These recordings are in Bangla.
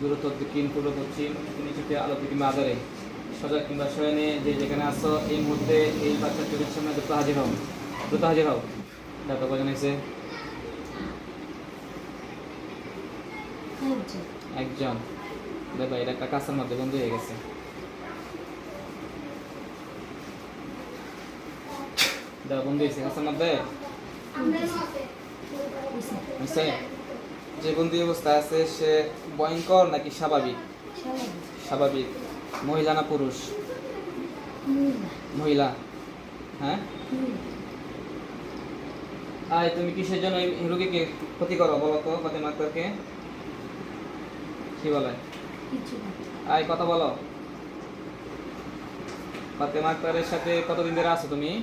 বিগত দক্ষিণ পূর্ব পশ্চিম নিচুতে আলোতে কিংবা আধারে সজাগ কিংবা শয়নে যে যেখানে আসো এই মুহূর্তে এই বাচ্চার চোখের সামনে দ্রুত হাজির হও। দ্রুত হাজির হও। দাদা কজন এসে একজন। দেখো এটা একটা কাছের মধ্যে বন্ধু হয়ে গেছে। দেখো বন্ধু হয়েছে কাছের মধ্যে? যে বন্দি অবস্থায় আছে, সে ভয়ঙ্কর নাকি স্বাভাবিক? স্বাভাবিক। মহিলা না পুরুষ? মহিলা। হ্যাঁ? আয়, তুমি কিসের জন্য রোগীকে ক্ষতি করো, বলো তো, ফাতেমা আক্তারকে? কি বলে? আয়, কথা বলো। ফাতেমা আক্তারের সাথে কতদিন ধরে আছো তুমি?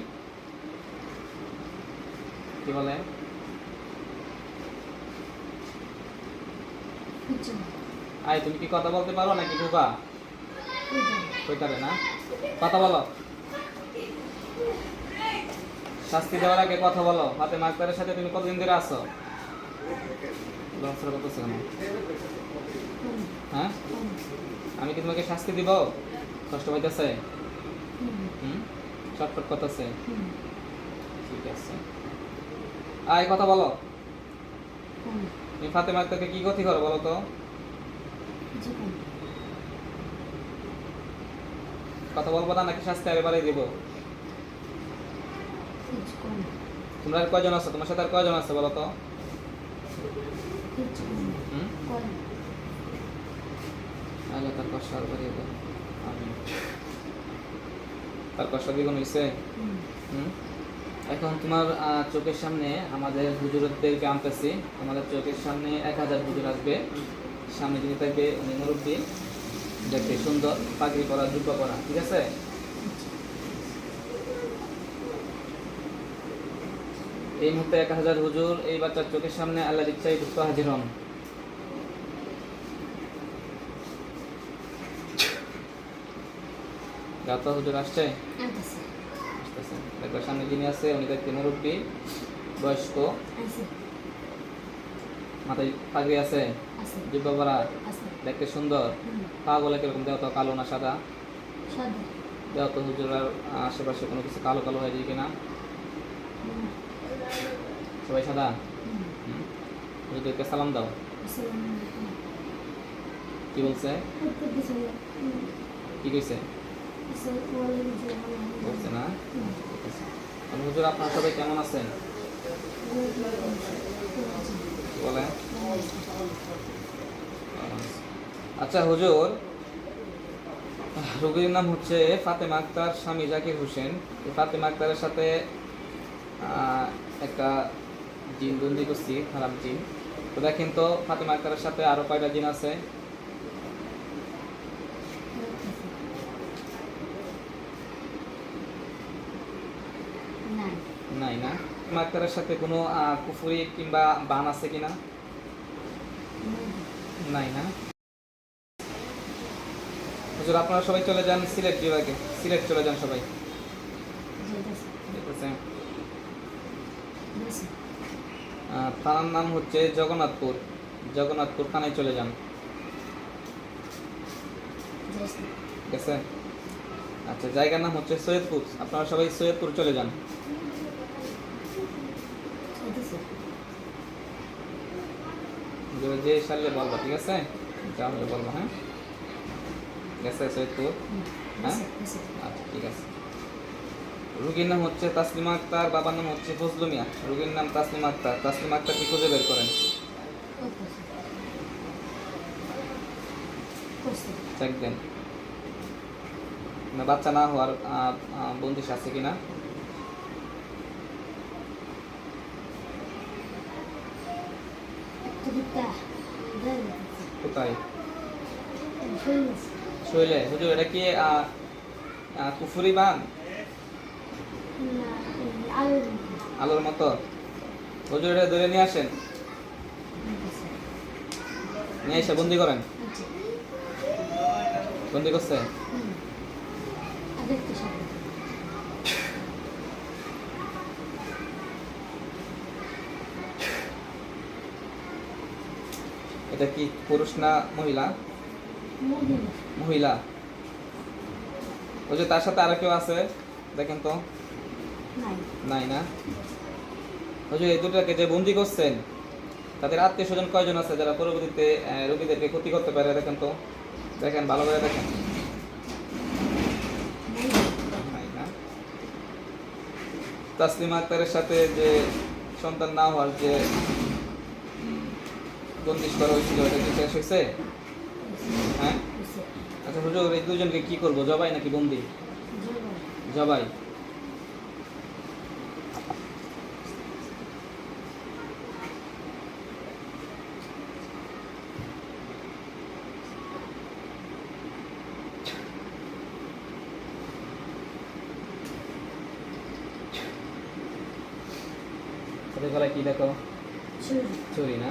কি বলে? আয় তুমি কি কথা বলতে পারো নাকি ঢুকা? কইতারে না। কথা বলো। শাস্তি দেওয়ার আগে কথা বলো। হাতে মাকতারের সাথে তুমি কতদিন ধরে আছো? হ্যাঁ? আমি কি তোমাকে শাস্তি দিব? কষ্ট পাইতেছে? হুম? চটপট করতেছে? ঠিক আছে। আয় কথা বলো। তুমি ফাতেমা আক্তারকে কি ক্ষতি করো বলো তো? কথা বলব না নাকি শাস্তি একেবারে দিব? তোমরা আর কয়জন আছো? তোমার সাথে আর কয়জন আছে বলো তো? হুম? তার কষ্ট আর করিয়ে দাও। আমি তার কষ্ট দ্বিগুণ হয়েছে হুম? এখন তোমার চোখের সামনে আমাদের হুজুরদেরকে আনতেছি আমাদের চোখের সামনে এক হাজার হুজুর আসবে। সামনে যিনি থাকবে উনি মুরব্বী। দেখতে সুন্দর, পাগড়ি পরা, জুব্বা পরা, ঠিক আছে? এই মুহূর্তে এক হাজার হুজুর, এই বাচ্চার চোখের সামনে আল্লাহর ইচ্ছায় দ্রুত হাজির হন। গাতা হুজুর আসছে। সামনে যিনি আছে উনি দেখতে মুরব্বী বয়স্ক। মাথায় পাগড়ি আছে? জুব্বা পরা? দেখতে সুন্দর। পা কীরকম দেওয়া তো কালো না সাদা? দেওয়া তো হুজুরার আশেপাশে কোনো কিছু কালো কালো হয়ে যায় কিনা? সবাই সাদা। হুজুরদেরকে সালাম দাও। কি বলছে? কি কইছে? বলছে না। আর হুজুর আপনারা সবাই কেমন আছেন? কি বলে আচ্ছা হুজুর রোগীর নাম হচ্ছে ফাতেমা আক্তার স্বামী জাকির হোসেন। ফাতেমা আক্তারের সাথে একটা জিন বন্দি করছি খারাপ জিন। তো দেখেন তো ফাতেমা আক্তারের সাথে আরও কয়টা জিন আছে? নাই না? ফাতেমা আক্তারের সাথে কোনো কুফুরি কিংবা বান আছে কিনা? নাই না? হুজুর, আপনারা সবাই চলে যান সিলেট বিভাগে। সিলেট চলে যান সবাই। থানার নাম হচ্ছে জগন্নাথপুর। জগন্নাথপুর থানায় চলে যান। ঠিক আছে আচ্ছা জায়গার নাম হচ্ছে সৈয়দপুর। আপনারা সবাই সৈয়দপুর চলে যান। যে- যে সারলে বলবা ঠিক আছে? যা হলে বলবা হ্যাঁ? ঠিক আছে সৈয়দপুর হ্যাঁ? আচ্ছা ঠিক আছে। রুগীর নাম হচ্ছে তাসলিমা আক্তার বাবার নাম হচ্ছে ফজলু মিয়া। রুগীর নাম তাসলিমা আক্তার। তাসলিমা আক্তারকে খুঁজে বের করেন? চেক দেন। না বাচ্চা না হওয়ার বন্দিশ আছে কিনা? কোথায়? শৈলে হুজুর এটা কি কুফুরি বান? আলোর মতো। হুজুর এটা ধরে নিয়ে আসেন। নিয়ে এসে বন্দি করেন। বন্দি করছে? এটা কি পুরুষ না মহিলা? মহিলা। ওই যে তার সাথে আরও কেউ আছে? দেখেন তো। নাই। না? ওই যে এই দুটাকে যে বন্দি করছেন তাদের আত্মীয় স্বজন কয়জন আছে যারা পরবর্তীতে রোগীদেরকে ক্ষতি করতে পারে? দেখেন তো। দেখেন ভালো করে দেখেন। তাসলিমা আক্তারের সাথে যে সন্তান না হওয়ার যে বন্দিশ করা হয়েছিল এটা কি শেষ হয়েছে? হ্যাঁ? আচ্ছা হুজুর এই দুজনকে কি করব জবাই নাকি বন্দি? জবাই। গলায় কি দেখো? ছুরি না?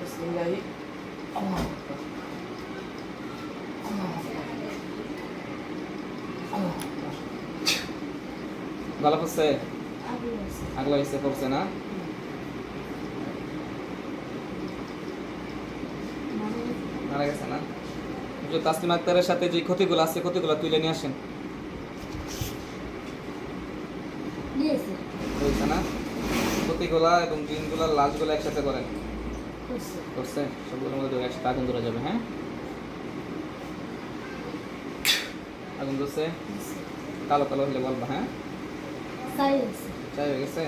বিসমিল্লাহি। আল্লাহ আল্লাহ গলা পড়ছে আগলা হিসেবে পড়ছে না? মারা গেছে না? তাসলিম আক্তারের সাথে যে ক্ষতিগুলো আছে ক্ষতিগুলো তুলে নিয়ে আসেন। হয়েছে ক্ষতিগুলা এবং দিনগুলা লাশগুলো একসাথে করেন। করছে। সবগুলোর মধ্যে একসাথে আগুন ধরে যাবে হ্যাঁ? আগুন ধরছে? কালো কালো হলে বলবা হ্যাঁ? চাই হয়ে গেছে?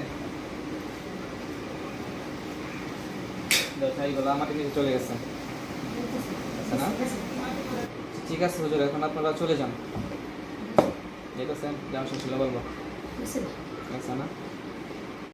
নিচে চলে গেছে। না? ঠিক আছে হুজুর এখন আপনারা চলে যান। ঠিক আছে যাওয়ার শেষ হলে বলব। আছে না?